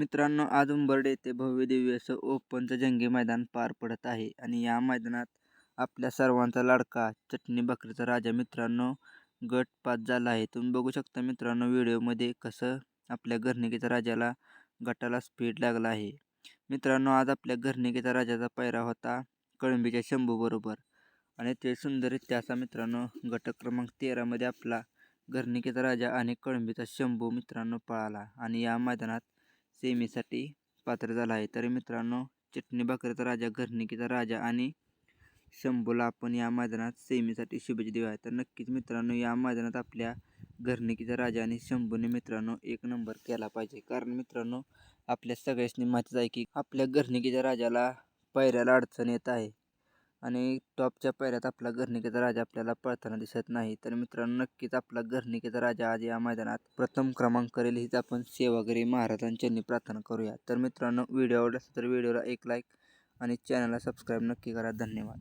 मित्रांनो आज उंबर्डे येथे भव्य दिव्य असं ओपनचं जंगी मैदान पार पडत आहे. आणि या मैदानात आपल्या सर्वांचा लाडका चटणी भाकरीचा राजा मित्रांनो गट पास झाला आहे. तुम्ही बघू शकता मित्रांनो व्हिडिओमध्ये कसं आपल्या घरनिकेच्या राजाला गटाला स्पीड लागला आहे. मित्रांनो आज आपल्या घरनिकीच्या राजाचा पैरा होता कळंबीच्या शंभूबरोबर आणि ते सुंदररित्या असा मित्रांनो गट क्रमांक तेरामध्ये आपला घरनिकेचा राजा आणि कळंबीचा शंभू मित्रांनो पळाला. आणि या मैदानात सेमीसाठी पात्र झाला आहे. तर मित्रांनो चटणी भाकरीचा राजा घरणिकीचा राजा आणि शंभूला आपण या मैदानात सेमीसाठी शुभेच्छा आहे तर नक्कीच मित्रांनो या मैदानात आपल्या घरणिकीचा राजा आणि शंभूने मित्रांनो एक नंबर केला पाहिजे. कारण मित्रांनो आपल्या सगळ्यांनी माहितीच आहे की आपल्या घरणिकीच्या राजाला पैऱ्याला अडचण येत आहे. आणि टॉपच्या पैऱ्यात आपला घरनिकेचा राजा आपल्याला पळताना दिसत नाही. तर मित्रांनो नक्कीच आपला घरनिकेचा राजा आज या मैदानात प्रथम क्रमांक करेल. हीच आपण सेवागिरी महाराजांच्यांनी प्रार्थना करूया. तर मित्रांनो व्हिडिओ आवडला तर व्हिडिओला एक लाईक आणि चॅनलला सबस्क्राईब नक्की करा. धन्यवाद.